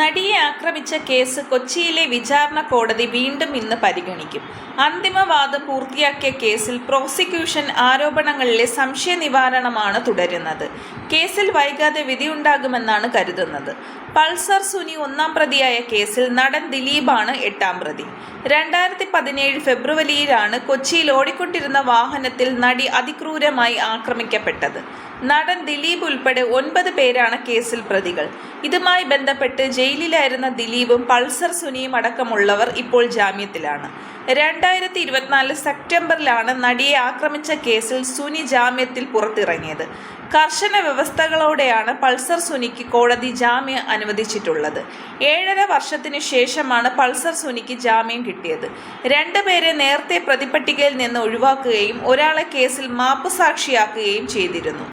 നടിയെ ആക്രമിച്ച കേസ് കൊച്ചിയിലെ വിചാരണ കോടതി വീണ്ടും ഇന്ന് പരിഗണിക്കും. അന്തിമവാദം പൂർത്തിയാക്കിയ കേസിൽ പ്രോസിക്യൂഷൻ ആരോപണങ്ങളിലെ സംശയ നിവാരണമാണ് തുടരുന്നത്. കേസിൽ വൈകാതെ വിധിയുണ്ടാകുമെന്നാണ് കരുതുന്നത്. പൾസർ സുനി ഒന്നാം പ്രതിയായ കേസിൽ നടൻ ദിലീപാണ് എട്ടാം പ്രതി. രണ്ടായിരത്തി പതിനേഴ് ഫെബ്രുവരിയിലാണ് കൊച്ചിയിൽ ഓടിക്കൊണ്ടിരുന്ന വാഹനത്തിൽ നടി അതിക്രൂരമായി ആക്രമിക്കപ്പെട്ടത്. നടൻ ദിലീപ് ഉൾപ്പെടെ ഒൻപത് പേരാണ് കേസിൽ പ്രതികൾ. ഇതുമായി ബന്ധപ്പെട്ട് ജയിലിലായിരുന്ന ദിലീപും പൾസർ സുനിയും അടക്കമുള്ളവർ ഇപ്പോൾ ജാമ്യത്തിലാണ്. രണ്ടായിരത്തി ഇരുപത്തിനാല് സെപ്റ്റംബറിലാണ് നടിയെ ആക്രമിച്ച കേസിൽ സുനി ജാമ്യത്തിൽ പുറത്തിറങ്ങിയത്. കർശന വ്യവസ്ഥകളോടെയാണ് പൾസർ സുനിക്ക് കോടതി ജാമ്യം അനുവദിച്ചിട്ടുള്ളത്. ഏഴര വർഷത്തിനു ശേഷമാണ് പൾസർ സുനിക്ക് ജാമ്യം കിട്ടിയത്. രണ്ടുപേരെ നേരത്തെ പ്രതിപട്ടികയിൽ നിന്ന് ഒഴിവാക്കുകയും ഒരാളെ കേസിൽ മാപ്പുസാക്ഷിയാക്കുകയും ചെയ്തിരുന്നു.